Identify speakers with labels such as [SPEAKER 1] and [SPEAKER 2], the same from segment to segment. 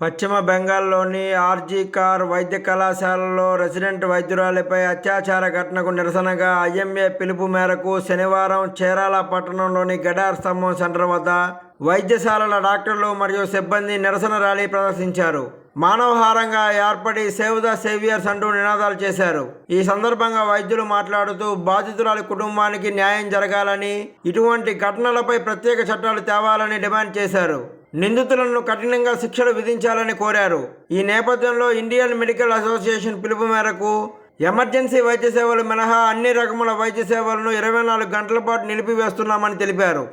[SPEAKER 1] పశ్చిమ బెంగాల్లోని RG car వైద్య కళాశాలలో రెసిడెంట్ వైద్యురాలిపై అత్యాచార ఘటనకు నిరసనగా ఐఎంఏ పిలుపు మేరకు శనివారం చీరాల పట్టణంలోని గడార్ స్తంభం సెంటర్ వద్ద వైద్యశాలల డాక్టర్లు మరియు సిబ్బంది నిరసన ర్యాలీ ప్రదర్శించారు. మానవహారంగా ఏర్పడి సేవ్ ద సేవియర్స్ అంటూ నినాదాలు చేశారు. ఈ సందర్భంగా వైద్యులు మాట్లాడుతూ బాధితురాలి కుటుంబానికి న్యాయం జరగాలని ఇటువంటి ఘటనలపై ప్రత్యేక చట్టాలు తేవాలని డిమాండ్ చేశారు. నిందితులను కఠినంగా శిక్షలు విధించాలని కోరారు. ఈ నేపథ్యంలో ఇండియన్ మెడికల్ అసోసియేషన్ పిలుపు మేరకు ఎమర్జెన్సీ వైద్య సేవలు మినహా అన్ని రకముల వైద్య సేవలను ఇరవై నాలుగు గంటల పాటు నిలిపివేస్తున్నామని తెలిపారు.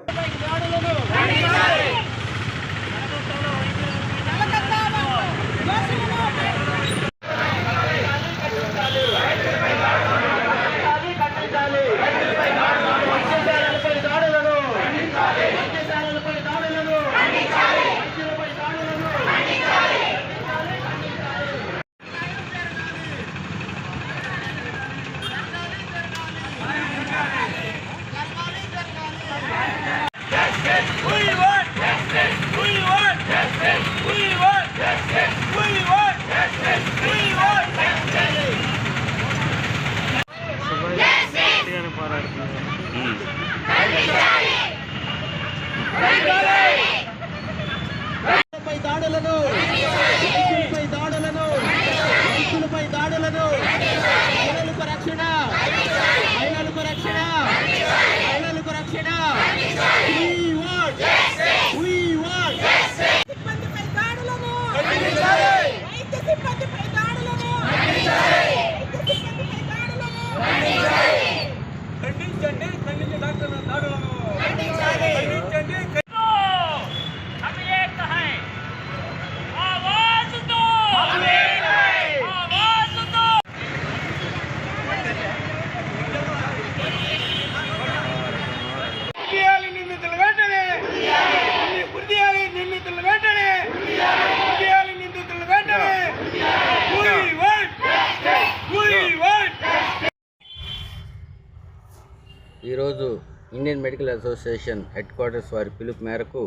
[SPEAKER 2] ఈరోజు Indian medical association headquarters వారి పిలుపు మేరకు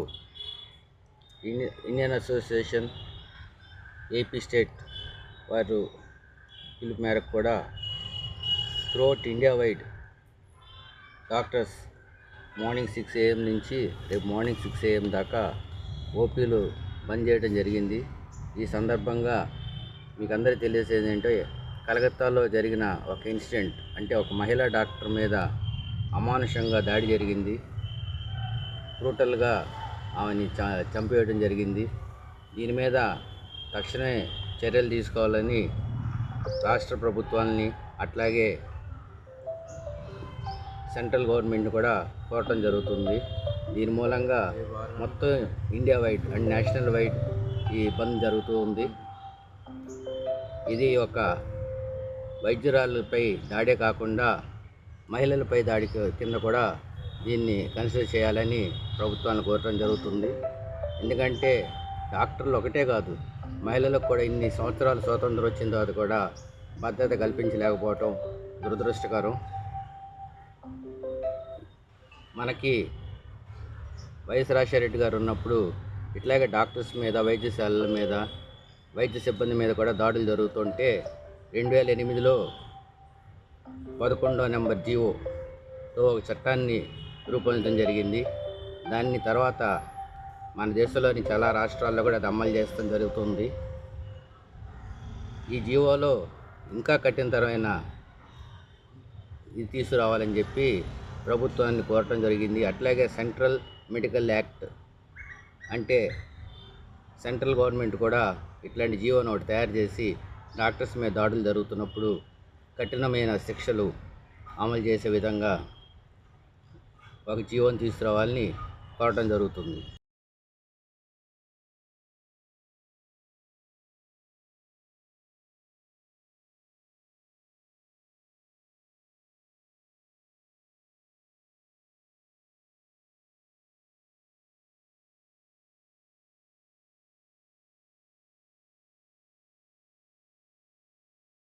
[SPEAKER 2] ఇండియన్ అసోసియేషన్ ఏపీ స్టేట్ వారు పిలుపు మేరకు కూడా throughout India wide doctors morning six AM నుంచి రేపు మార్నింగ్ సిక్స్ ఏఎం దాకా ఓపీలు బంద్ చేయడం జరిగింది. ఈ సందర్భంగా మీకు అందరికీ తెలియజేది ఏంటంటే కలకత్తాలో జరిగిన ఒక ఇన్సిడెంట్ అంటే ఒక మహిళా డాక్టర్ మీద అమానుషంగా దాడి జరిగింది. బ్రూటల్గా ఆమెని చ చంపేయడం జరిగింది. దీని మీద తక్షణమే చర్యలు తీసుకోవాలని రాష్ట్ర ప్రభుత్వాలని అట్లాగే సెంట్రల్ గవర్నమెంట్ కూడా కోరటం జరుగుతుంది. దీని మూలంగా మొత్తం India wide and national wide ఈ బంద్ జరుగుతూ ఉంది. ఇది ఒక వైద్యురాలపై దాడే కాకుండా మహిళలపై దాడి కింద కూడా దీన్ని కన్సిడర్ చేయాలని ప్రభుత్వాన్ని కోరటం జరుగుతుంది. ఎందుకంటే డాక్టర్లు ఒకటే కాదు మహిళలకు కూడా ఇన్ని సంవత్సరాలు స్వాతంత్రం వచ్చిన తర్వాత కూడా భద్రత కల్పించలేకపోవటం దురదృష్టకరం. మనకి వైఎస్ రాజశేఖర గారు ఉన్నప్పుడు ఇట్లాగే డాక్టర్స్ మీద వైద్యశాలల మీద వైద్య సిబ్బంది మీద కూడా దాడులు జరుగుతుంటే రెండు వేల ఎనిమిదిలో పదకొండో నెంబర్ జీవోతో ఒక చట్టాన్ని రూపొందించడం జరిగింది. దాన్ని తర్వాత మన దేశంలోని చాలా రాష్ట్రాల్లో కూడా అది అమలు చేస్తాం జరుగుతుంది. ఈ జీవోలో ఇంకా కఠినతరమైన ఇది తీసుకురావాలని చెప్పి ప్రభుత్వాన్ని కోరటం జరిగింది. అట్లాగే సెంట్రల్ మెడికల్ యాక్ట్ అంటే సెంట్రల్ గవర్నమెంట్ కూడా ఇట్లాంటి జీవోను ఒకటి తయారు చేసి డాక్టర్స్ మీద దాడులు జరుగుతున్నప్పుడు కఠినమైన శిక్షలు అమలు చేసే విధంగా ఒక జీవం తీసుకురావాలని కోరటం జరుగుతుంది.